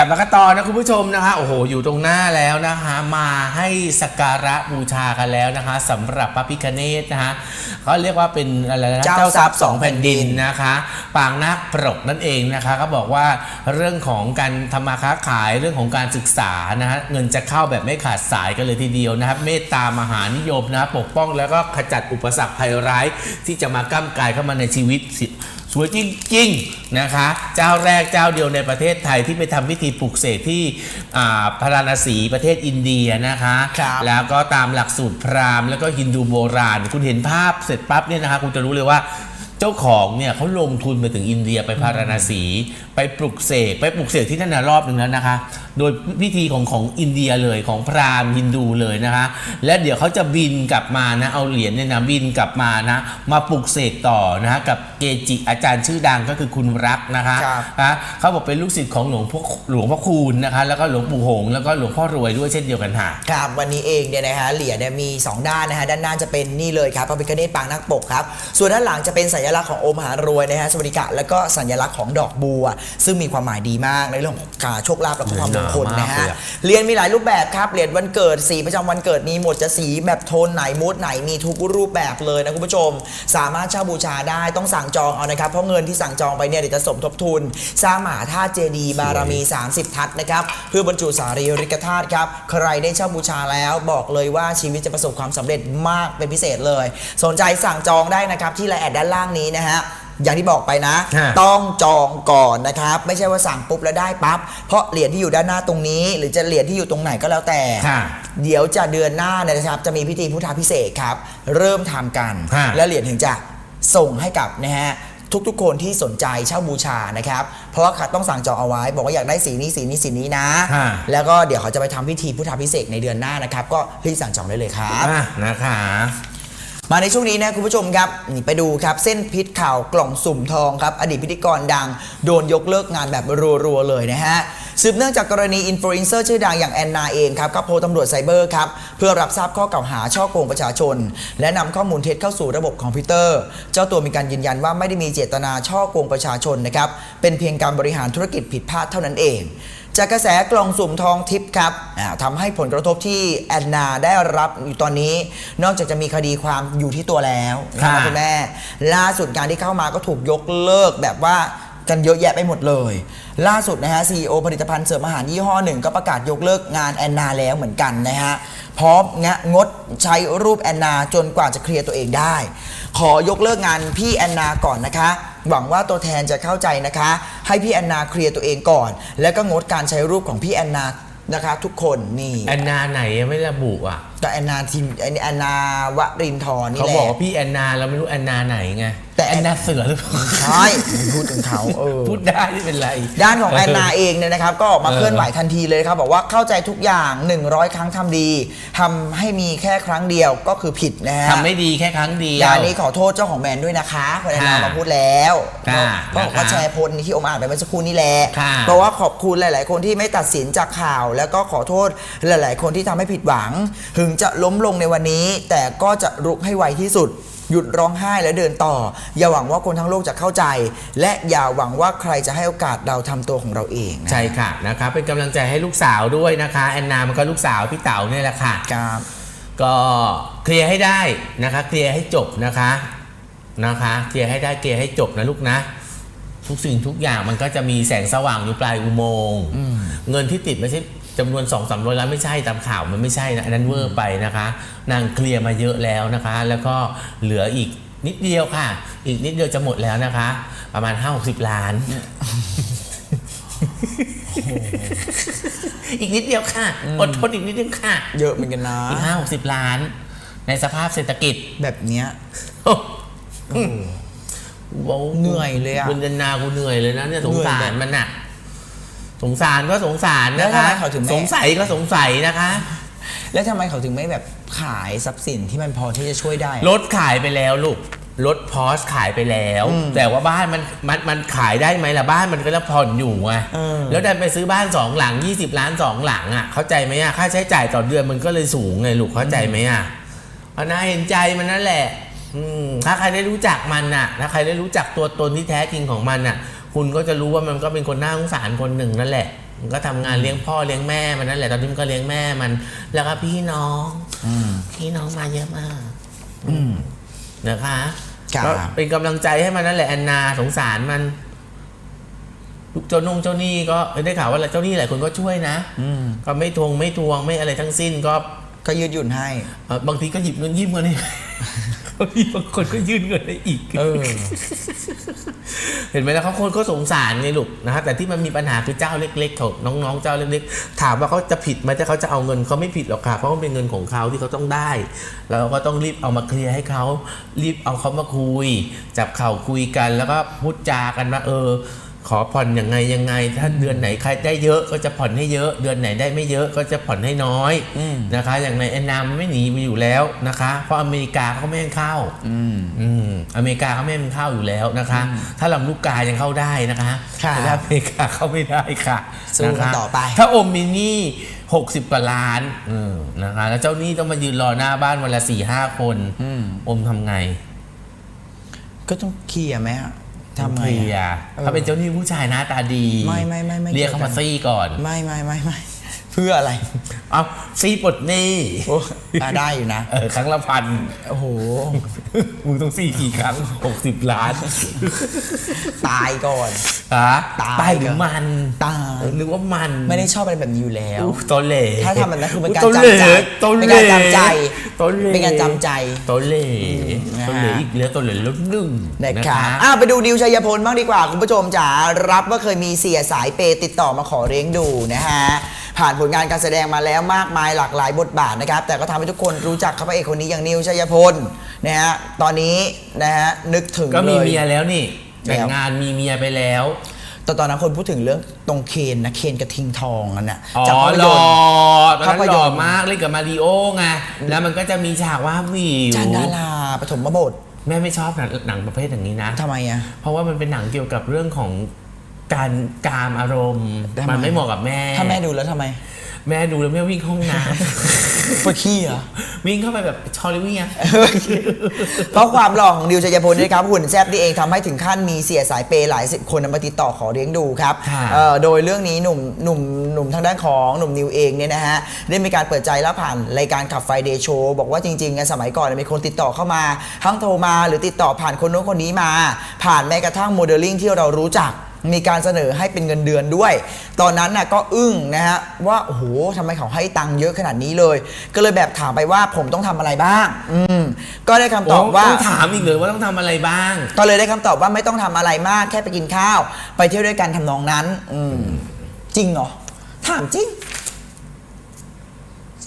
กลับมากันต่อนะคุณผู้ชมนะคะโอ้โหอยู่ตรงหน้าแล้วนะคะมาให้สักการะบูชากันแล้วนะคะสำหรับพระพิคเนตนะคะเขาเรียกว่าเป็นอะไรนะเจ้าทรัพย์สองแผ่นดินนะคะปางนาคปรกนั่นเองนะคะก็บอกว่าเรื่องของการทำมาค้าขายเรื่องของการศึกษานะฮะเงินจะเข้าแบบไม่ขาดสายกันเลยทีเดียวนะครับเมตตามหานิยมนะปกป้องแล้วก็ขจัดอุปสรรคภัยร้ายที่จะมาก้ำกายเข้ามาในชีวิตสิสวยจริงๆนะคะ เจ้าแรกเจ้าเดียวในประเทศไทยที่ไปทำพิธีปลุกเสกที่อ่าพาราณสีประเทศอินเดียนะคะครับแล้วก็ตามหลักสูตรพราหมณ์แล้วก็ฮินดูโบราณ คุณเห็นภาพเสร็จปั๊บเนี่ยนะคะคุณจะรู้เลยว่าเจ้าของเนี่ยเขาลงทุนไปถึงอินเดียไปพาราณสี ไปปลุกเสกไปปลุกเสกที่นั่นนะรอบหนึ่งแล้วนะคะ โดยพิธีของของอินเดียเลยของพราหมณ์ฮินดูเลยนะคะ และเดี๋ยวเขาจะบินกลับมานะเอาเหรียญเนี่ยนะบินกลับมานะมาปลุกเสกต่อนะฮะกับเกจิอาจารย์ชื่อดังก็คือคุณรักนะคะครับนะเขาบอกเป็นลูกศิษย์ของหลวงพ่อหลวงพ่อคูณนะคะแล้วก็หลวงปู่หงส์แล้วก็หลวงพ่อรวยด้วยเช่นเดียวกันค่ะ ครับวันนี้เองเนี่ยนะฮะเหรียญเนี่ยมี 2 ด้านนะฮะด้านหน้าจะเป็นนี่เลยครับพระพิฆเนศปางนักปกครับส่วนด้านหลังจะเป็นสัญลักษณ์ขององค์มหารวยนะฮะสวัสดิกะแล้วก็สัญลักษณ์ของดอกบัว ซึ่งมีความหมายดีมากในเรื่องของการโชคลาภและก็ความมงคลนะหนามากฮะเลยอะเหรียญมีหลายรูปแบบครับเหรียญวันเกิดสีประจำวันเกิดมีหมดจะสีแบบโทนไหนมูดไหนมีทุกรูปแบบเลยนะคุณผู้ชม สามารถเช่าบูชาได้ต้องสั่งจองเอานะครับเพราะเงินที่สั่งจองไปเนี่ยเดี๋ยวจะสมทบทุนสร้างมหาธาตุเจดีย์บารมี 30 ทัศน์นะครับเพื่อบรรจุสารีริกธาตุครับใครได้เช่าบูชาแล้วบอกเลยว่าชีวิตจะประสบความสำเร็จมากเป็นพิเศษเลย สนใจสั่งจองได้นะครับที่ไลน์แอดด้านล่างนี้นะฮะ อย่างที่บอกไปนะ ฮะต้องจองก่อนนะครับ ไม่ใช่ว่าสั่งปุ๊บแล้วได้ปั๊บเพราะเหรียญที่อยู่ด้านหน้าตรงนี้ หรือจะเหรียญที่อยู่ตรงไหนก็แล้วแต่ค่ะเดี๋ยวจะเดือนหน้าเนี่ยนะครับ จะมีพิธีพุทธาพิเศษกครับ เริ่มทำกัน ฮะ และเหรียญถึงจะส่งให้กับนะฮะทุกๆ คนที่สนใจเช่าบูชานะครับ เพราะว่าต้องสั่งจองเอาไว้ บอกว่าอยากได้สีนี้สีนี้สีนี้นะ ฮะ แล้วก็เดี๋ยวเขาจะไปทำพิธีพุทธาพิเศษกในเดือนหน้านะครับ ก็รีบสั่งจองได้เลยครับ อะนะคะ มาในช่วงนี้นะคุณผู้ชมครับนี่ไปดูครับเส้นพิษข่าวกล่องสุ่มทองครับอดีตพิธีกรดังโดนยกเลิกงานแบบรัวๆเลยนะฮะสืบเนื่องจากกรณีอินฟลูเอนเซอร์ชื่อดังอย่างแอนนาเองครับก็โพสต์ตำรวจไซเบอร์ครับเพื่อรับทราบข้อกล่าวหาช่อโกงประชาชน และนำข้อมูลเท็จเข้าสู่ระบบคอมพิวเตอร์ เจ้าตัวมีการยืนยันว่าไม่ได้มีเจตนาช่อโกงประชาชนนะครับเป็นเพียงการบริหารธุรกิจผิดพลาดเท่านั้นเองจากกระแสกล่องสุ่มทองทิพย์ครับอ่าทำให้ผลกระทบที่แอนนาได้รับอยู่ตอนนี้ นอกจากจะมีคดีความอยู่ที่ตัวแล้วนะคค่ะรับคุณแม่ ล่าสุดการที่เข้ามาก็ถูกยกเลิกแบบว่ากันเยอะแยะไปหมดเลย ล่าสุดนะฮะ CEO ผลิตภัณฑ์เสริมอาหารยี่ห้อหนึ่งก็ประกาศยกเลิกงานแอนนาแล้วเหมือนกันนะฮะพร้อมงะงดใช้รูปแอนนาจนกว่าจะเคลียร์ตัวเองได้ ขอยกเลิกงานพี่แอนนาก่อนนะคะ หวังว่าตัวแทนจะเข้าใจนะคะ ให้พี่แอนนาเคลียร์ตัวเองก่อน แล้วก็งดการใช้รูปของพี่แอนนานะคะ ทุกคนนี่ แอนนาไหนยังไม่ระบุอะก็แอนนาทีมแอนนาวรินทร์นี่เขาแหบอกละ ว่าพี่แอนนาเราไม่รู้แอนนาไหนไงแต่ แอนนาเสือหรือเปล่าใช่พูดถึงเขาเออ พูดได้ไม่เป็นไร ด้านของแอนนาเองเนี่ยนะครับ ก็ออกมาเออเคลื่อนไหวทันทีเลยครับ บอกว่าเข้าใจทุกอย่าง 100 ครั้งทำดีทำให้มีแค่ครั้งเดียวก็คือผิดนะฮะทำไม่ดีแค่ครั้งเดียว อย่างนี้ขอโทษเจ้าของแบรนด์ด้วยนะคะคุณแอนนาค่ะมาพูดแล้วค่ะเพราะนะคะก็แชร์โพสต์ที่อมอ่านไปเมื่อสักครู่นี้แหละค่ะเพราะว่าขอบคุณหลาย ๆ คนที่ไม่ตัดสินจากข่าว แล้วก็ขอโทษหลาย ๆ คนที่ทำให้ผิดหวังถึงจะล้มลงในวันนี้ แต่ก็จะรุกให้ไวที่สุด หยุดร้องไห้และเดินต่อ อย่าหวังว่าคนทั้งโลกจะเข้าใจ และอย่าหวังว่าใครจะให้โอกาสเราทำตัวของเราเองนะใช่ค่ะนะคะเป็นกำลังใจให้ลูกสาวด้วยนะคะแอนนามันก็ลูกสาวพี่เต๋าเนี่ยแหละค่ะ ครับ ก็เคลียร์ให้ได้นะคะ เคลียร์ให้จบนะคะนะคะ เคลียร์ให้ได้เคลียร์ให้จบนะลูกนะ ทุกสิ่งทุกอย่างมันก็จะมีแสงสว่างอยู่ปลายอุโมงค์เงินที่ติดไม่ใช่ จำนวน 2 3 0 0ล้านไม่ใช่ตามข่าวมันไม่ใช่นะอันนั้นเวอร์ไปนะคะ นางเคลียร์มาเยอะแล้วนะคะ แล้วก็เหลืออีกนิดเดียวค่ะ อีกนิดเดียวจะหมดแล้วนะคะ ประมาณ 5 60 ล้าน อีกนิดเดียวค่ะ อดทนอีกนิดนึงค่ะ เยอะเหมือนกันนะ อีกห้าหกสิบล้าน ในสภาพเศรษฐกิจแบบเนี้ยว้าวเหนื่อยเลยอะคุณจันนากูเหนื่อยเลยนะเนี่ยสงสาเหนื่รอยแบบมันน่ะ สงสารก็สงสารนะคะแล้วทำไมเขาถึงไม่ สงสัยก็สงสัยนะคะ แล้วทำไมเขาถึงไม่แบบขายทรัพย์สินที่มันพอที่จะช่วยได้รถขายไปแล้วลูก รถพอสขายไปแล้ว แต่ว่าบ้านมันมันมันขายได้ไหมล่ะบ้านมันก็จะผ่อนอยู่ไงเออ แล้วดันไปซื้อบ้านสองหลัง 20 ล้านสองหลังอะเข้าใจไหมอะค่าใช้จ่ายต่อเดือนมันก็เลยสูงไงลูกเข้าใจไหมอะเพราะน่าเห็นใจมันนั่นแหละ อืมถ้าใครได้รู้จักมันน่ะ ถ้าใครได้รู้จักตัวตนที่แท้จริงของมันน่ะ คุณก็จะรู้ว่ามันก็เป็นคนน่าสงสารคนหนึ่งนั่นแหละมันก็ทำงานเลี้ยงพ่อเลี้ยงแม่มันนั่นแหละตอนนี้มันก็เลี้ยงแม่มัน แล้วก็พี่น้องอืมพี่น้องมาเยอะมาก อืมนะคะครับก็เป็นกำลังใจให้มันนั่นแหละแอนนาสงสารมันเจ้านุ่งเจ้าหนี้ก็ได้ข่าวว่าเจ้าหนี้หลายคนก็ช่วยนะอืมก็ไม่ทวงไม่ทวงไม่อะไรทั้งสิ้นก็ ก็ยืดหยุ่นให้ เอ่อบางทีก็หยิบเงินยืมเงินให้ บางทีบางคนก็ยื่นเงินให้อีก เออ เห็นไหมแล้วเขาคนก็สงสารไงลูกนะฮะแต่ที่มันมีปัญหาคือเจ้าเล็กๆเขาน้องๆเจ้าเล็ก ๆ ถามว่าเขาจะผิดไหมถ้าเขาจะเอาเงินเขาไม่ผิดหรอกค่ะเพราะมันเป็นเงินของเขาที่เขาต้องได้ แล้วเราก็ต้องรีบเอามาเคลียร์ให้เขารีบเอาเขามาคุย จับเข่าคุยกันแล้วก็พูดจากันว่าเออ ขอผ่อนยังไงยังไง ถ้าเดือนไหนใครได้เยอะก็จะผ่อนให้เยอะ เดือนไหนได้ไม่เยอะก็จะผ่อนให้น้อยอืมนะคะ อย่างในแอนนามันไม่หนีไปอยู่แล้วนะคะ เพราะอเมริกาเขาไม่ให้เข้าอืมอืมอเมริกาเขาไม่ให้มันเข้าอยู่แล้วนะคะ ถ้าลำลูกกายังเข้าได้นะคะค่ะแต่ถ้าอเมริกาเข้าไม่ได้ค่ะสู้กันะคะต่อไป ถ้าอมมินนี่หกสิบกว่าล้านอืมนะคะ แล้วเจ้าหนี้ต้องมายืนรอหน้าบ้านวันละสี่ห้าคนอืมอมทำไง ก็ต้องเคลียร์ไหมอะ ทำไงเคลียอะร์เขาเป็นเจ้าหนี้ผู้ชายหน้าตาดี ไม่ไม่ไม่ไม่เรียกเขามาซี่ก่อน ไม่ไม่ไม่ไม่เพื่ออะไร เอาซี่ปลดหนี้โอ้อะได้อยู่นะเออครั้งละพันโอ้โหมึงต้องซี่กี่ครั้งหกสิบล้าน ตายก่อนฮะตายตายหรือมัน ตายหรือว่ามัน ไม่ได้ชอบอะไรแบบนี้อยู่แล้วอุ๊ยตอเหล่ถ้าทำแบบนั้นคือเป็นการตอเหล่จำใจตอเป็นเหล่การจำใจตอเหล่เป็นการจำใจตอเหล่นะฮะตอเหล่อีกแล้วตอเหล่ลดหนึ่งนะครับอะไปดูดิวชัยพลบ้างดีกว่าคุณผู้ชมจ๋ารับว่าเคยมีเสียสายเปย์ติดต่อมาขอเลี้ยงดูนะฮะ ผ่านผลงานการแสดงมาแล้วมากมายหลากหลายบทบาทนะครับ แต่ก็ทำให้ทุกคนรู้จักเขาพระเอกคนนี้อย่างนิวชัยพลนะฮะตอนนี้นะฮะนึกถึงก็มีเลยเมียแล้วนี่แล้วแต่งงานมีเมียไปแล้วตอนตอนนั้นคนพูดถึงเรื่องตรงเคนนะเคนกระทิงทองนั่นน่ะอ๋อจากภาพหยล่นอตร์ตอนนั้นภาพหยล่อนตร์มากเล่นกับมาริโอไงแล้วมันก็จะมีฉากว่าบวิวจานดาราปฐมบทแม่ไม่ชอบหนังหนังประเภทอย่างนี้นะทำไมอะเพราะว่ามันเป็นหนังเกี่ยวกับเรื่องของ การกามอารมณ์ทำไมมันไม่เหมาะกับแม่ ถ้าแม่ดูแล้วทำไมแม่ดูแล้วแม่วิ่งเข้าห้องน้ปวดขี้เหรอำ วิ่งเข้าไปแบบชอลิวี่อะ เพราะความหล่อของดิวชัยพลนี่ครับหุ่นแซ่บนี่เองทำให้ถึงขั้นมีเสียสายเปย์หลายสิบคนมาติดต่อขอเลี้ยงดูครับค่ะเอ่อโดยเรื่องนี้หนุ่มหนุ่มหนุ่มทางด้านของหนุ่มนิวเองเนี่ยนะฮะได้มีการเปิดใจแล้วผ่านรายการขับไฟเดย์โชว์บอกว่าจริงๆอะสมัยก่อนเนยมีคนติดต่อเข้ามาทั้งโทรมาหรือติดต่อผ่านคนโน้นคนนี้มา ผ่านแม้กระทั่งโมเดลลิ่งที่เรารู้จัก มีการเสนอให้เป็นเงินเดือนด้วย ตอนนั้นน่ะก็อึ้งนะฮะว่าโอ้โหทำไมเขาให้ตังค์เยอะขนาดนี้เลย ก็เลยแบบถามไปว่าผมต้องทำอะไรบ้าง อืมก็ได้คำตอบว่า ต้องถามอีกเลยว่าต้องทำอะไรบ้าง ก็เลยได้คำตอบว่าไม่ต้องทำอะไรมากแค่ไปกินข้าว ไปเที่ยวด้วยกันทำนองนั้น อืมจริงเหรอ ถามจริง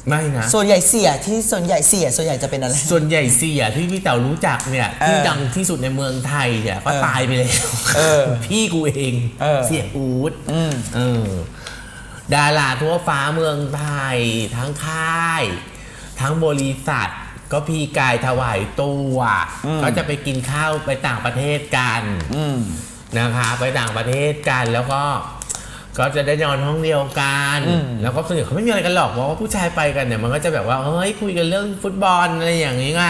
ไม่นะ ส่วนใหญ่เสียที่ส่วนใหญ่เสียส่วนใหญ่จะเป็นอะไร ส่วนใหญ่เสียที่พี่เต๋ารู้จักเนี่ยเออที่ดังที่สุดในเมืองไทยเนี่ยก็เออตายไปแล้วเออพี่กูเองเออเสียอูดอืมเออดาราทั่วฟ้าเมืองไทย ทั้งค่าย ทั้งบริษัทก็พี่กายถวายตัวก็จะไปกินข้าวไปต่างประเทศกันอืมนะคะ ไปต่างประเทศกันแล้วก็ ก็จะได้นอนห้องเดียวกันอืมแล้วก็ส่วนใหญ่เขาไม่มีอะไรกันหรอกเพราะว่าผู้ชายไปกันเนี่ยมันก็จะแบบว่าเฮ้ยคุยกันเรื่องฟุตบอลอะไรอย่างนี้ไง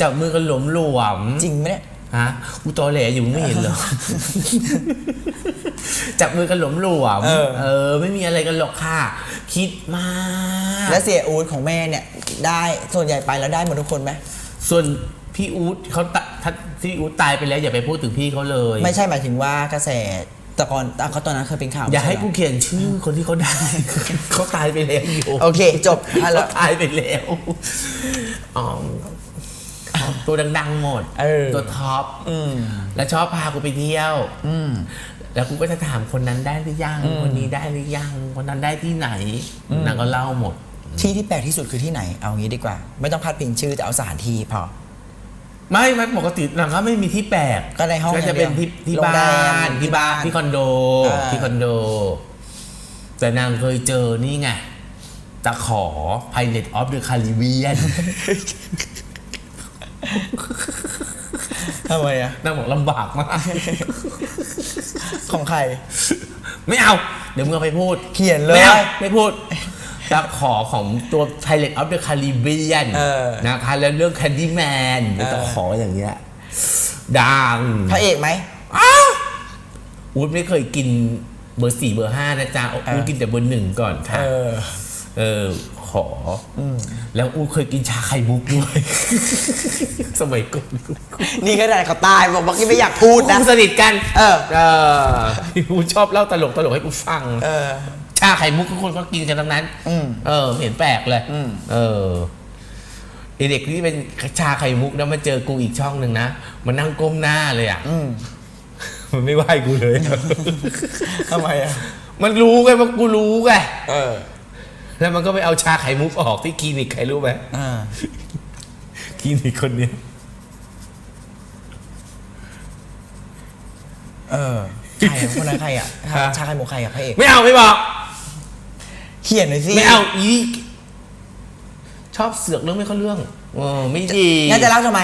จับมือกันหลวมหลวมๆจริงไหมเนี่ยฮะกูตอแหลอยู่ไม่เห็นเหรอจับมือกันหลวมหลวมๆเออเออ ไม่มีอะไรกันหรอกค่ะ คิดมาก และเสียอูดของแม่เนี่ย ได้ส่วนใหญ่ไปแล้วได้หมดทุกคนไหมส่วนพี่อู๊ดเขาตะถ้าพี่อู๊ดตายไปแล้วอย่าไปพูดถึงพี่เขาเลย ไม่ใช่หมายถึงว่ากระแส แต่ก่อนอะเขาตอนนั้นเคยเป็นข่าวอย่าให้ไม่กูช่เรเขียนชื่อคนที่เขาได้ เขาตายไปแล้วอยู่โอเค จบอะแล้เขาวตายไปแล้วอ๋อตัวดังๆหมดเออ ตัวท็อปอืมแล้วชอบพากูไปเที่ยว อืม แล้วกูก็จะถามคนนั้นได้หรือยังคนนี้ได้หรือยังคนนั้นได้ที่ไหนนางก็เล่าหมด ที่ที่แปลกที่สุดคือที่ไหน เอางี้ดีกว่า ไม่ต้องพาดพิงชื่อแต่เอาสถานที่พอ ไม่ไม่ปกตินางก็ไม่มีที่แปลกก็ในห้องก็จะเป็นที่อย่างเดียวที่โรงบ้าแรมนที่บ้านที่ที่คอนโดอ่าที่คอนโด แต่นางเคยเจอนี่ไงตะขอ Pilot of the Caribbean ทำไมอะนางบอกลำบากมาก ของใคร ไม่เอา เดี๋ยวมึงเอาไปพูด เขียนเลย ไม่อาไม่พูด ตะขอของตัว Pilot of the Caribbean เออ นะคะแล้วเรื่อง Candyman เป็นตะขออย่างเงี้ยดัง พระเอกไหม อูดไม่เคยกินเบอร์สี่เบอร์ห้านะจ๊ะเอออูกินแต่เบอร์หนึ่งก่อนค่ะ เออ เออ ขออแล้วอูเคยกินชาไข่มุกด้วย สมัยก่อนนี่ก็ได้เขาตายบอกว่ากี้ไม่อยากพูดนะ กูสนิทกัน เออ เออกูชอบเล่าตลกตลกให้กูฟัง เออ ชาไข่มุกทุกคนก็กินกันทั้งนั้น อืม เออไม่เห็นแปลกเลยอืม เออไอเด็กที่เป็นชาไข่มุกนะมาเจอกูอีกช่องหนึ่งนะมันนั่งก้มหน้าเลยอะ อืมมันไม่ไหวกูเลย ทำไมอะ มันรู้ไงว่ากูรู้ไงเออ แล้วมันก็ไปเอาชาไข่มุกออกที่คลินิกใครรู้ไหมอ่า คลินิกคนเนี้ยเออ ใครอะคนนั้นใครอะฮะชาไข่มุกใครอะพระเอก ไม่เอาไม่บอก เขียนหน่อยสิไม่เอาอีนี่ชอบเสือกเรื่องไม่เข้าเรื่องเออไม่ดีงั้นจะเล่าทำไม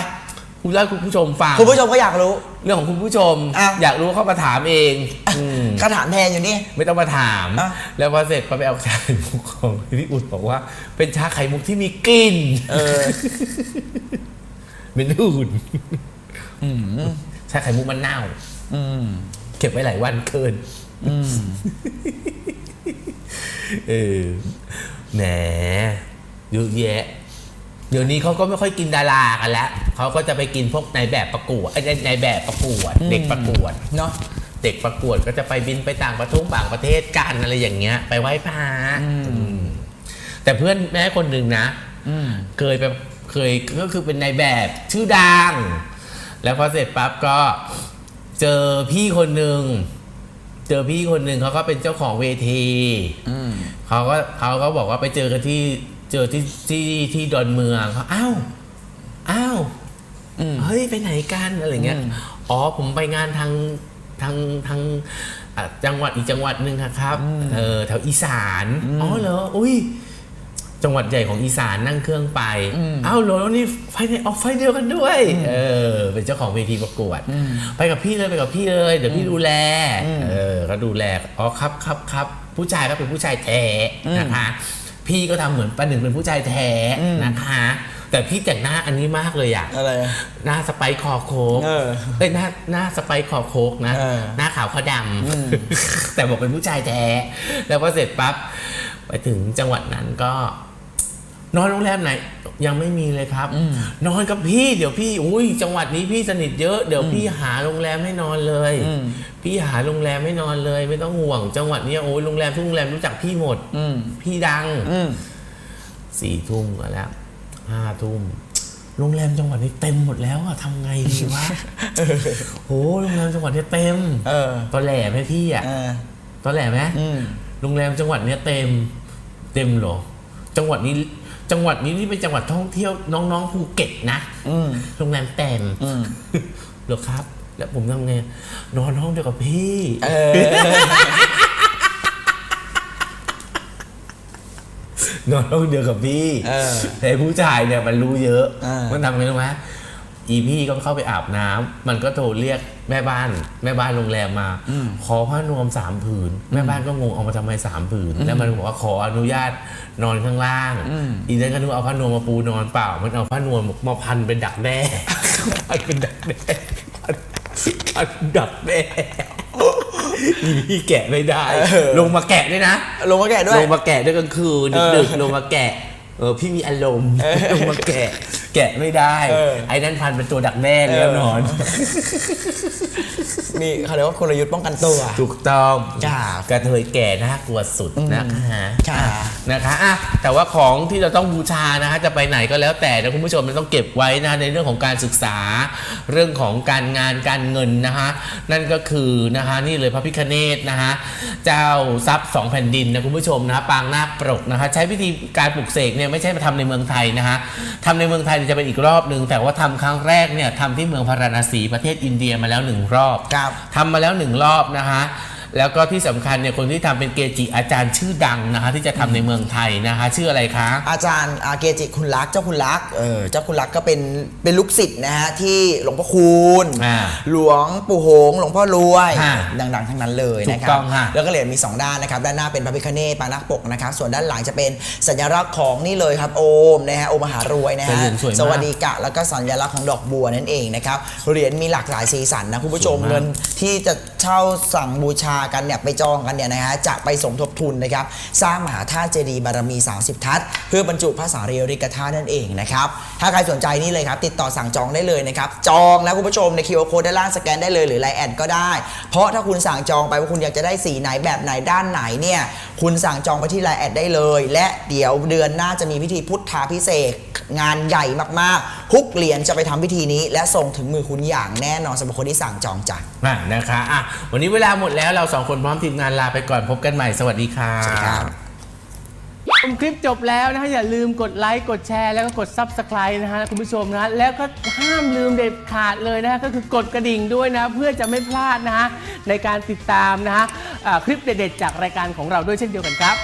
คุณเล่าให้คุณผู้ชมฟังคุณผู้ชมก็อยากรู้ เรื่องของคุณผู้ชมอะอยากรู้เข้ามาถามเองอืมก็ถามแทนอยู่นี่ ไม่ต้องมาถาม อะ แล้วพอเสร็จไปเอาชาไข่มุกของพี่อุ่นบอกว่า เป็นชาไข่มุกที่มีกลิ่นเออเป็นอุ่นชาไข่มุกมันเน่าอืมเก็บไว้หลายวันเกินอืม เออแหมเยอะแยะ เดี๋ยวนี้เขาก็ไม่ค่อยกินดารากันแล้วเขาก็จะไปกินพวกในายแบบประกวดไอ้ยในายแบบประกวด เด็กประกวด เนาะเด็กประกวดก็จะไปบินไปต่างประเทศต่างประเทศกันอะไรอย่างเงี้ย ไปไหว้พระอืมแต่เพื่อนแม่คนหนึ่งนะ อืม เคยไปเคยก็คือเป็นนายแบบชื่อดัง แล้วพอเสร็จปั๊บก็เจอพี่คนหนึ่ง เจอพี่คนหนึ่งเขาก็เป็นเจ้าของเวทีอืมเขาก็เขาก็บอกว่าไปเจอกันที่เจอที่ที่ที่ดอนเมืองเขาอ้าวอ้าวอืมเฮ้ยไปไหนกันอะไรเงี้ยอืมอ๋อผมไปงานทางทางทางอะจังหวัดอีกจังหวัดหนึ่งอะครับ เออแถวอีสานอ๋อเหรออุ้ย จังหวัดใหญ่ของอีสานนั่งเครื่องไป อ้าวเหรอนี่ไฟในออกไฟเดียวกันด้วย เออ เป็นเจ้าของเวทีประกวด ไปกับพี่เลยไปกับพี่เลย เดี๋ยวพี่ดูแล เออ ก็ดูแล อ๋อครับครับครับผู้ชายก็เป็นผู้ชายแท้นะคะ พี่ก็ทำเหมือนประหนึ่งเป็นผู้ชายแท้นะคะ แต่พี่แต่งหน้าอันนี้มากเลยอะอะไร หน้าสไปค์คอโคกเออเอ้ยหน้าหน้าสไปค์คอโคกนะเออหน้าขาวขาวดำแต่บอกเป็นผู้ชายแท้ แล้วพอเสร็จปั๊บไปถึงจังหวัดนั้นก็ นอนโรงแรมไหน ยังไม่มีเลยครับ นอนกับพี่เดี๋ยวพี่อุ้ยจังหวัดนี้พี่สนิทเยอะเดี๋ยวพี่หาโรงแรมให้นอนเลยอืมพี่หาโรงแรมให้นอนเลย ไม่ต้องห่วง จังหวัดนี้โอ้ยโรงแรมทุกโรงแรมรู้จักพี่หมดอืมพี่ดังอืมสี่ทุ่มก็แล้วห้าทุ่มโรงแรมจังหวัดนี้เต็มหมดแล้วอะทำไงดีวะโหโรงแรมจังหวัดนี้เต็มเออตอนแหลไหมพี่อะเออตอนแหลไหมอืมโรงแรมจังหวัดเนี้ยเต็ม เต็มเหรอ จังหวัดนี้ จังหวัดนี้นี่เป็นจังหวัดท่องเที่ยวน้องๆภูเก็ตนะอืมโรงแรมเต็มอืมเหรอครับ แล้วผมทำไง นอนห้องเดียวกับพี่เออนอนห้องเดียวกับพี่เออแต่ผู้ชายเนี่ยมันรู้เยอะเออมันทำไงรู้ไหม อีพี่ก็เข้าไปอาบน้ำมันก็โทรเรียกแม่บ้าน แม่บ้านโรงแรมมา ขอผ้านวมสามผืน แม่บ้านก็งงเอามาทำไมสามผืน แล้วมันบอกว่าขออนุญาตนอนข้างล่าง อีนั้นก็นึกว่าเอาผ้านวมมาปูนอนเปล่า มันเอาผ้านวมมาพันเป็นดักแด้พันเป็นดักแด้พันพันดักแด้อีพี่แกะไม่ได้ ลงมาแกะด้วยนะ ลงมาแกะด้วยลงมาแกะด้วยกลางคืนเออดึกๆลงมาแกะเออพี่มีอารมณ์ลงมาแกะ แกะไม่ได้ เออ ไอ้นั่นพันเป็นตัวดักแด้เลยนอน มีเขาเรียกว่ากลยุทธ์ป้องกันตัว ถูกต้องจ้ะกระเทยแก่น่ากลัวสุดนะคะค่ะนะคะอะแต่ว่าของที่เราต้องบูชานะคะจะไปไหนก็แล้วแต่นะคุณผู้ชมมันต้องเก็บไว้นะในเรื่องของการศึกษา เรื่องของการงานการเงินนะคะนั่นก็คือนะคะนี่เลยพระพิคเนตนะคะเจ้าทรัพย์สองแผ่นดินนะคุณผู้ชมนะปางนาคปรกนะคะใช้วิธีการปลูกเสกเนี่ยไม่ใช่มาทำในเมืองไทยนะคะทำในเมืองไทยเนี่ยจะเป็นอีกรอบหนึ่งแต่ว่าทำครั้งแรกเนี่ยทำที่เมืองพาราณสีประเทศอินเดียมาแล้วหนึ่งรอบครับทำมาแล้วหนึ่งรอบนะคะ แล้วก็ที่สำคัญเนี่ยคนที่ทำเป็นเกจิอาจารย์ชื่อดังนะคะ ที่จะทำในเมืองไทยนะคะ ชื่ออะไรคะ อาจารย์อาเกจิคุณลักษณ์เจ้าคุณลักษณ์เออเจ้าคุณลักษณ์ก็เป็นเป็นลูกศิษย์นะฮะที่หลวงพ่อคูณอ่าหลวงปู่หงส์หลวงพ่อรวยฮะดังๆ ทั้งนั้นเลยนะคถูรักต้องฮะแล้วก็เหรียญมี 2 ด้านนะครับ ด้านหน้าเป็นพระพิฆเนศปางนักปกนะครับส่วนด้านหลังจะเป็นสัญลักษณ์ของนี่เลยครับโอมนะฮะโอมมหารวยนะแต่ฮะเหรียญสวยมากสวัสดีกะแล้วก็สัญลักษณ์ของดอกบัวนั่นเองนะครับเหรียญมีหลากหลายสีสันนะคุณผู้ชมสวยมากเงินที่จะเช่าสั่งบูชาากันเนี่ยไปจองกันเนี่ยนะฮะจะไปสมทบทุนนะครับสร้างมหาธาตุเจดีย์บารมี 30 ทัศน์เพื่อบรรจุพระสารีริกธาตุนั่นเองนะครับถ้าใครสนใจนี่เลยครับติดต่อสั่งจองได้เลยนะครับจองแล้วคุณผู้ชมในคิวโค้ดด้านล่างสแกนได้เลยหรือไลน์แอดก็ได้ เพราะถ้าคุณสั่งจองไปว่าคุณอยากจะได้สีไหนแบบไหนด้านไหนเนี่ยคุณสั่งจองไปที่ไลน์แอดได้เลย และเดี๋ยวเดือนหน้าจะมีพิธีพุทธาพิเศษงานใหญ่มากๆทุกเหรียญจะไปทำพิธีนี้ และส่งถึงมือคุณอย่างแน่นอนสำหรับคนที่สั่งจองจ้ะอะนะคะอะวันนี้เวลาหมดแล้วเราสองคนพร้อมทีมงานลาไปก่อนพบกันใหม่สวัสดีค่ะสวัสดีครับชมคลิปจบแล้วนะฮะอย่าลืมกดไลค์กดแชร์แล้วก็กด Subscribe นะฮะคุณผู้ชมนะฮะแล้วก็ห้ามลืมเด็ดขาดเลยนะฮะก็คือกดกระดิ่งด้วยนะ เพื่อจะไม่พลาดนะฮะในการติดตามนะฮะอ่าคลิปเด็ดๆจากรายการของเราด้วยเช่นเดียวกันครับ